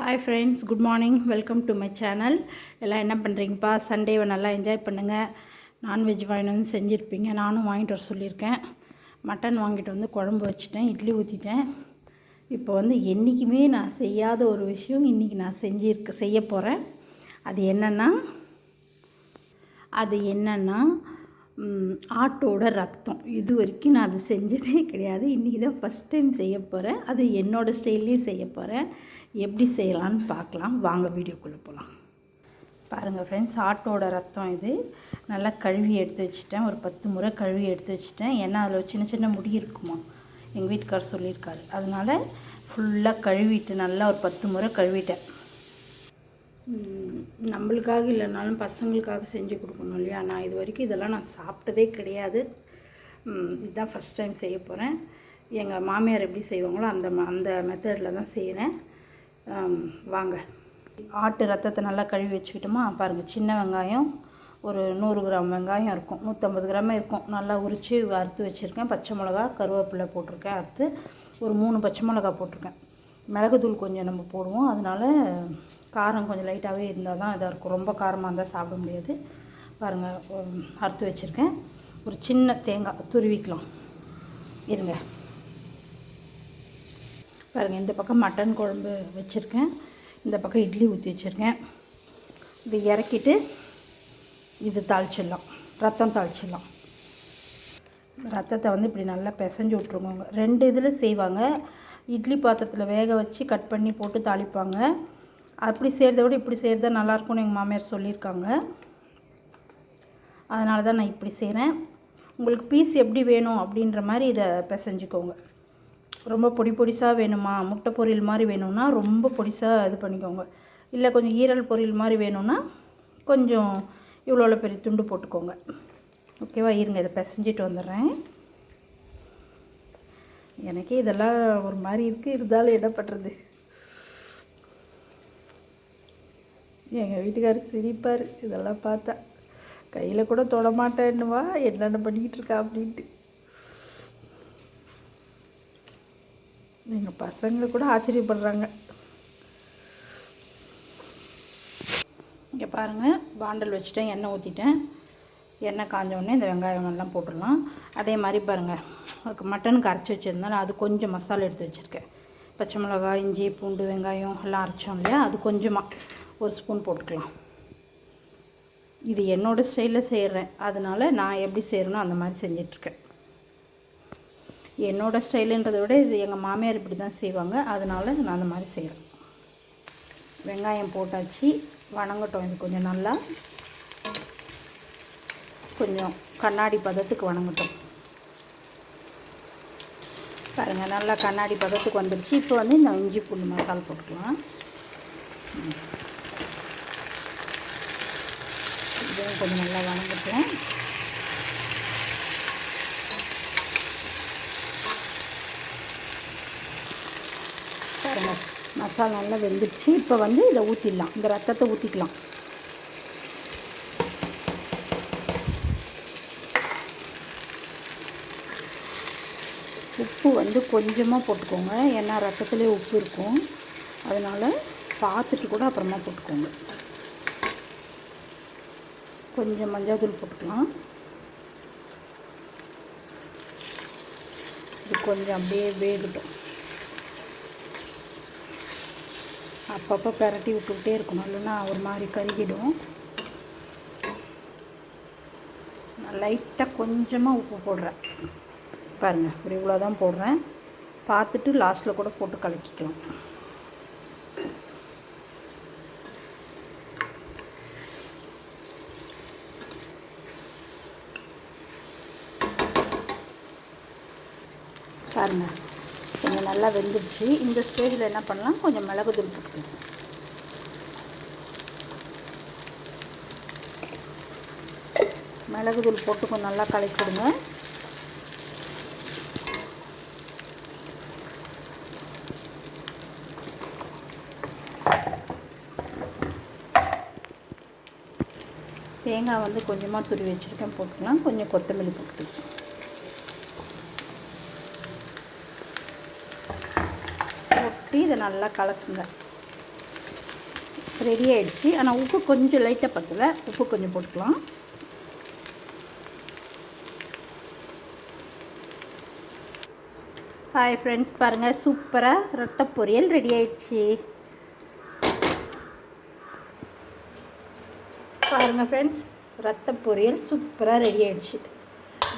Hi friends good morning welcome to my channel எல்லாம் என்ன பண்ணுறீங்கப்பா சண்டேவை நல்லா என்ஜாய் பண்ணுங்கள் நான்வெஜ் வாங்கிட்டு வந்து செஞ்சுருப்பீங்க. நானும் வாங்கிட்டு வர சொல்லியிருக்கேன். மட்டன் வாங்கிட்டு வந்து குழம்பு வச்சுட்டேன். இட்லி ஊற்றிட்டேன் இப்போ வந்து என்றைக்குமே நான் செய்யாத ஒரு விஷயம் இன்றைக்கி நான் செஞ்சிருக்க செய்ய போகிறேன் அது என்னென்னா அது என்னென்னா ஆட்டோட ரத்தம். இது வரைக்கும் நான் அது செஞ்சதே கிடையாது. இன்றைக்கி தான் ஃபஸ்ட் டைம் செய்ய போகிறேன் அது என்னோடய ஸ்டைல்லையும் செய்ய போகிறேன் எப்படி செய்யலான்னு பார்க்கலாம். வாங்க வீடியோக்குள்ளே போகலாம் பாருங்கள் ஃப்ரெண்ட்ஸ் ஆட்டோட ரத்தம் இது. நல்லா கழுவி எடுத்து வச்சுட்டேன். ஒரு பத்து முறை கழுவி எடுத்து வச்சுட்டேன். ஏன்னா அதில் சின்ன சின்ன முடி இருக்குமா? எங்கள் வீட்டுக்கார் சொல்லியிருக்காரு. அதனால் ஃபுல்லாக கழுவிட்டு நல்லா ஒரு பத்து முறை கழுவிட்டேன். நம்மளுக்காக இல்லைனாலும் பசங்களுக்காக செஞ்சு கொடுக்கணும் இல்லையா? நான் இது வரைக்கும் இதெல்லாம் நான் சாப்பிட்டதே கிடையாது. இதுதான் ஃபஸ்ட் டைம் செய்ய போகிறேன் எங்கள் மாமியார் எப்படி செய்வாங்களோ அந்த ம- அந்த மெத்தடில் தான் செய்கிறேன் வாங்க. ஆட்டு ரத்தத்தை நல்லா கழுவி வச்சுக்கிட்டோமா பாருங்கள் சின்ன வெங்காயம் ஒரு நூறு கிராம் வெங்காயம் இருக்கும். நூற்றம்பது கிராம் இருக்கும். நல்லா உரித்து அறுத்து வச்சுருக்கேன். பச்சை மிளகா கருவேப்பிலை போட்டிருக்கேன் அறுத்து. ஒரு மூணு பச்சை மிளகா போட்டிருக்கேன். மிளகுத்தூள் கொஞ்சம் நம்ம போடுவோம். அதனால காரம் கொஞ்சம் லைட்டாகவே இருந்தால் தான் இதாக இருக்கும். ரொம்ப காரமாக இருந்தால் சாப்பிட முடியாது. பாருங்கள் அறுத்து வச்சுருக்கேன். ஒரு சின்ன தேங்காய் துருவிக்கலாம். இருங்க. பாருங்கள் இந்த பக்கம் மட்டன் குழம்பு வச்சுருக்கேன். இந்த பக்கம் இட்லி ஊற்றி வச்சுருக்கேன். இது இறக்கிட்டு இது தாளிச்சிடலாம். ரத்தம் தாளிச்சிடலாம். ரத்தத்தை வந்து இப்படி நல்லா பிசைஞ்சு விட்ருவாங்க ரெண்டு இதில் செய்வாங்க. இட்லி பாத்திரத்தில் வேக வச்சு கட் பண்ணி போட்டு தாளிப்பாங்க. அப்படி செய்கிறத விட இப்படி செய்கிறது தான் நல்லாயிருக்கும்னு எங்கள் மாமியார் சொல்லியிருக்காங்க. அதனால தான் நான் இப்படி செய்கிறேன் உங்களுக்கு பீஸ் எப்படி வேணும் அப்படின்ற மாதிரி இதை பிசைஞ்சுக்கோங்க. ரொம்ப பொடி பொடிசாக வேணுமா? முட்டை பொரியல் மாதிரி வேணும்னா ரொம்ப பொடிசாக இது பண்ணிக்கோங்க. இல்லை கொஞ்சம் ஈரல் பொரியல் மாதிரி வேணும்னா கொஞ்சம் இவ்வளோ பெரிய துண்டு போட்டுக்கோங்க. ஓகேவா? இருங்க இதை பிசைஞ்சிட்டு வந்துடுறேன். எனக்கே இதெல்லாம் ஒரு மாதிரி இருக்குது இருந்தாலும் என்ன பண்ணுறது எங்கள் வீட்டுக்காரர் சிரிப்பார். இதெல்லாம் பார்த்தா கையில் கூட தொட மாட்டேன்னுவா. என்னென்ன பண்ணிக்கிட்டு இருக்கா அப்படின்ட்டு. எங்கள் பசங்க கூட ஆச்சரியப்படுறாங்க. இங்கே பாருங்கள் பாண்டல் வச்சுட்டேன் எண்ணெய் ஊற்றிட்டேன் எண்ணெய் காஞ்ச உடனே இந்த வெங்காயம் எல்லாம் போட்டுடலாம். அதே மாதிரி பாருங்கள் அதுக்கு மட்டனுக்கு அரைச்சி வச்சுருந்தேன். அது கொஞ்சம் மசாலா எடுத்து வச்சுருக்கேன். பச்சை மிளகாய் இஞ்சி பூண்டு வெங்காயம் எல்லாம் அரைச்சோம் இல்லையா? அது கொஞ்சமாக ஒரு ஸ்பூன் போட்டுக்கலாம். இது என்னோடய ஸ்டைலில் செய்கிறேன் அதனால நான் எப்படி செய்கிறேனோ அந்த மாதிரி செஞ்சிட்ருக்கேன் என்னோடய ஸ்டைலுன்றதை விட இது எங்கள் மாமியார் இப்படி தான் செய்வாங்க. அதனால் நான் அந்த மாதிரி செய்கிறேன் வெங்காயம் போட்டாச்சு. வணங்கட்டும். இது கொஞ்சம் நல்லா கொஞ்சம் கண்ணாடி பதத்துக்கு வணங்கட்டும். பாருங்கள் நல்லா கண்ணாடி பதத்துக்கு வந்துடுச்சு இப்போ வந்து இந்த இஞ்சி பூண்டு மசாலா போட்டுக்கலாம். இதுவும் கொஞ்சம் நல்லா வணங்கட்டும். பாருங்க மசாலா நல்லா வெந்துடுச்சு. இப்போ வந்து இதை ஊற்றிடலாம் இந்த ரத்தத்தை ஊற்றிக்கலாம் உப்பு வந்து கொஞ்சமாக போட்டுக்கோங்க. ஏன்னா ரத்தத்துலேயே உப்பு இருக்கும். அதனால் பார்த்துட்டு கூட அப்புறமா போட்டுக்கோங்க. கொஞ்சம் மஞ்சள் தூள் போட்டுக்கலாம். இது கொஞ்சம் அப்படியே வேகட்டும். அப்பப்போ பிரட்டி விட்டுக்கிட்டே இருக்கணும். இல்லைன்னா ஒரு மாதிரி கருகிடும். நான் லைட்டாக கொஞ்சமாக உப்பு போடுறேன். பாருங்கள் ஒரு இவ்வளோ தான் போடுறேன். பார்த்துட்டு லாஸ்ட்டில் கூட போட்டு கலக்கிக்கலாம். பாருங்கள் நல்லா வெந்துடுச்சு. இந்த ஸ்டேஜில் என்ன பண்ணலாம்? கொஞ்சம் மிளகு தூள் போட்டுக்கலாம். மிளகு தூள் போட்டு கொஞ்சம் நல்லா கலக்கி கொடுங்க தேங்காய் வந்து கொஞ்சமாக துருவி வச்சுருக்கேன். போட்டுக்கலாம். கொஞ்சம் கொத்தமல்லி போட்டுக்கலாம் போட்டு இதை நல்லா கலக்குங்க. ரெடி ஆகிடுச்சு ஆனால் உப்பு கொஞ்சம் லைட்டாக பற்றல உப்பு கொஞ்சம் போட்டுக்கலாம். ஹாய் ஃப்ரெண்ட்ஸ் பாருங்கள் சூப்பராக ரத்த பொரியல் ரெடி ஆயிடுச்சு. பாருங்கள் ஃப்ரெண்ட்ஸ் ரத்த பொரியல் சூப்பராக ரெடி ஆயிடுச்சு.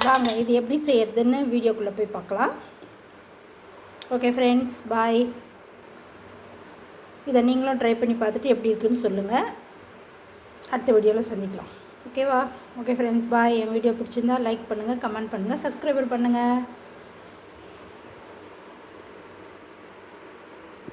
வாங்க இது எப்படி செய்யறதுன்னு வீடியோக்குள்ளே போய் பார்க்கலாம். ஓகே ஃப்ரெண்ட்ஸ் பாய் இதை நீங்களும் ட்ரை பண்ணி பார்த்துட்டு எப்படி இருக்குன்னு சொல்லுங்கள் அடுத்த வீடியோவில் சந்திக்கலாம். ஓகேவா ஓகே ஃப்ரெண்ட்ஸ் பாய் என் வீடியோ பிடிச்சிருந்தா லைக் பண்ணுங்கள் கமெண்ட் பண்ணுங்கள் சப்ஸ்கிரைபர் பண்ணுங்கள்